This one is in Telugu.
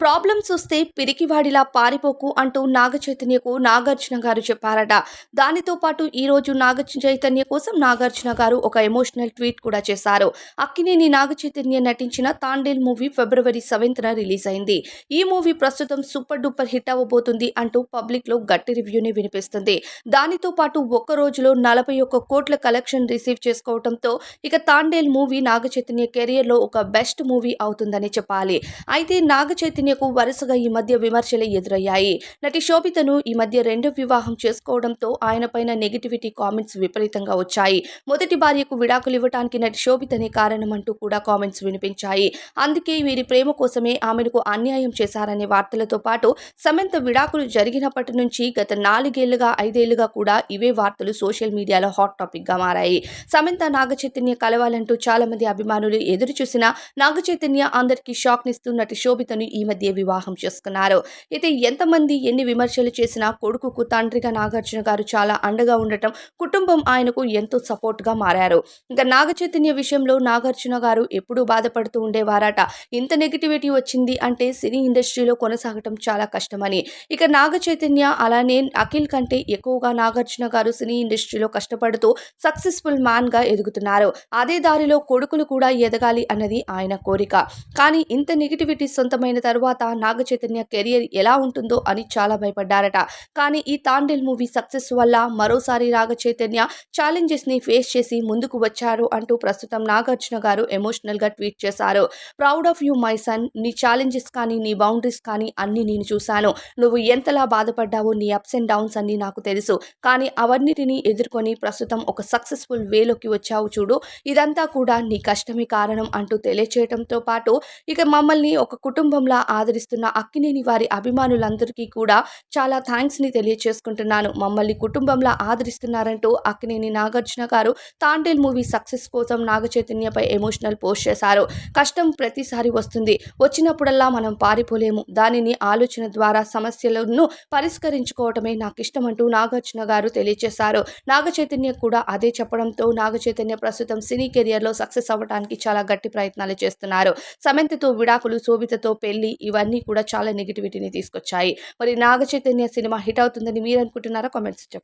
ప్రాబ్లమ్స్ వస్తే పిరికివాడిలా పారిపోకు అంటూ నాగ చైతన్యకు నాగార్జున గారు చెప్పారట. దానితో పాటు ఈ రోజు నాగ చైతన్య కోసం నాగార్జున గారు ఒక ఎమోషనల్ ట్వీట్ కూడా చేశారు. అక్కినేని నాగ చైతన్య నటించిన తాండేల్ మూవీ ఫిబ్రవరి సెవెంత్న రిలీజ్ అయింది. ఈ మూవీ ప్రస్తుతం సూపర్ డూపర్ హిట్ అవ్వబోతుంది అంటూ పబ్లిక్లో గట్టి రివ్యూని వినిపిస్తుంది. దానితో పాటు ఒక్క రోజులో నలభై ఒక్క కోట్ల కలెక్షన్ రిసీవ్ చేసుకోవడంతో ఇక తాండేల్ మూవీ నాగ చైతన్య కెరియర్లో ఒక బెస్ట్ మూవీ అవుతుందని చెప్పాలి. అయితే నాగ చైతన్యకు వరుసగా ఈ మధ్య విమర్శలు ఎదురయ్యాయి. నటి శోభితను ఈ మధ్య రెండో వివాహం చేసుకోవడంతో ఆయన పైన నెగిటివిటీ కామెంట్స్ విపరీతంగా వచ్చాయి. మొదటి భార్యకు విడాకులు ఇవ్వటానికి నటి శోభితనే కారణమంటూ కూడా కామెంట్స్ వినిపించాయి. అందుకే వీరి ప్రేమ కోసమే ఆమెకు అన్యాయం చేశారనే వార్తలతో పాటు సమంత విడాకులు జరిగినప్పటి నుంచి గత నాలుగేళ్ళుగా ఐదేళ్ళుగా కూడా ఇవే వార్తలు సోషల్ మీడియాలో హాట్ టాపిక్గా మారాయి. సమంత నాగచైతన్య కలవాలంటూ చాలా మంది అభిమానులు ఎదురు చూసిన నాగచైతన్య అందరికీ షాక్ నిస్తూ నటి శోభితను ఈ మధ్య మధ్య వివాహం చేసుకున్నారు. అయితే ఎంతమంది ఎన్ని విమర్శలు చేసినా కొడుకుకు తండ్రిగా నాగార్జున గారు చాలా అండగా ఉండటం కుటుంబం ఆయనకు ఎంతో సపోర్ట్గా మారారు. ఇంకా నాగ చైతన్య విషయంలో నాగార్జున గారు ఎప్పుడూ బాధపడుతూ ఉండేవారట. ఇంత నెగిటివిటీ వచ్చింది అంటే సినీ ఇండస్ట్రీలో కొనసాగటం చాలా కష్టమని. ఇక నాగ చైతన్య అలానే అఖిల్ కంటే ఎక్కువగా నాగార్జున గారు సినీ ఇండస్ట్రీలో కష్టపడుతూ సక్సెస్ఫుల్ మ్యాన్గా ఎదుగుతున్నారు. అదే దారిలో కొడుకులు కూడా ఎదగాలి అన్నది ఆయన కోరిక. కానీ ఇంత నెగిటివిటీ సొంతమైన తరువాత నాగ చైతన్య కెరియర్ ఎలా ఉంటుందో అని చాలా భయపడ్డారట. కానీ ఈ తాండేల్ మూవీ సక్సెస్ వల్ల మరోసారి నాగ చైతన్య ఛాలెంజెస్ని ఫేస్ చేసి ముందుకు వచ్చారు అంటూ ప్రస్తుతం నాగార్జున గారు ఎమోషనల్గా ట్వీట్ చేశారు. Proud of you my son. నీ ఛాలెంజెస్ కానీ నీ బౌండరీస్ కానీ అన్ని నేను చూశాను. నువ్వు ఎంతలా బాధపడ్డావో నీ అప్స్ అండ్ డౌన్స్ అన్ని నాకు తెలుసు. కానీ అవన్నిటిని ఎదుర్కొని ప్రస్తుతం ఒక సక్సెస్ఫుల్ వేలోకి వచ్చావు చూడు. ఇదంతా కూడా నీ కష్టమే కారణం అంటూ తెలియచేయడంతో పాటు ఇక మమ్మల్ని ఒక కుటుంబంలా ఆదరిస్తున్న అక్కినేని వారి అభిమానులందరికీ కూడా చాలా థ్యాంక్స్ని తెలియచేసుకుంటున్నాను. మమ్మల్ని కుటుంబంలా ఆదరిస్తున్నారంటూ అక్కినేని నాగార్జున గారు తాండేల్ మూవీ సక్సెస్ కోసం నాగచైతన్యపై ఎమోషనల్ పోస్ట్ చేశారు. కష్టం ప్రతిసారి వస్తుంది. వచ్చినప్పుడల్లా మనం పారిపోలేము. దానిని ఆలోచన ద్వారా సమస్యలను పరిష్కరించుకోవటమే నాకు ఇష్టమంటూ నాగార్జున గారు తెలియజేశారు నాగచైతన్య కూడా అదే చెప్పడంతో నాగచైతన్య ప్రస్తుతం సినీ కెరియర్లో సక్సెస్ అవ్వడానికి చాలా గట్టి ప్రయత్నాలు చేస్తున్నారు. సమంతతో విడాకులు శోభితతో పెళ్ళి ఇవన్నీ కూడా చాలా నెగిటివిటీని తీసుకొచ్చాయి. మరి నాగ చైతన్య సినిమా హిట్ అవుతుందని మీరు అనుకుంటున్నారా కామెంట్స్ చెప్పండి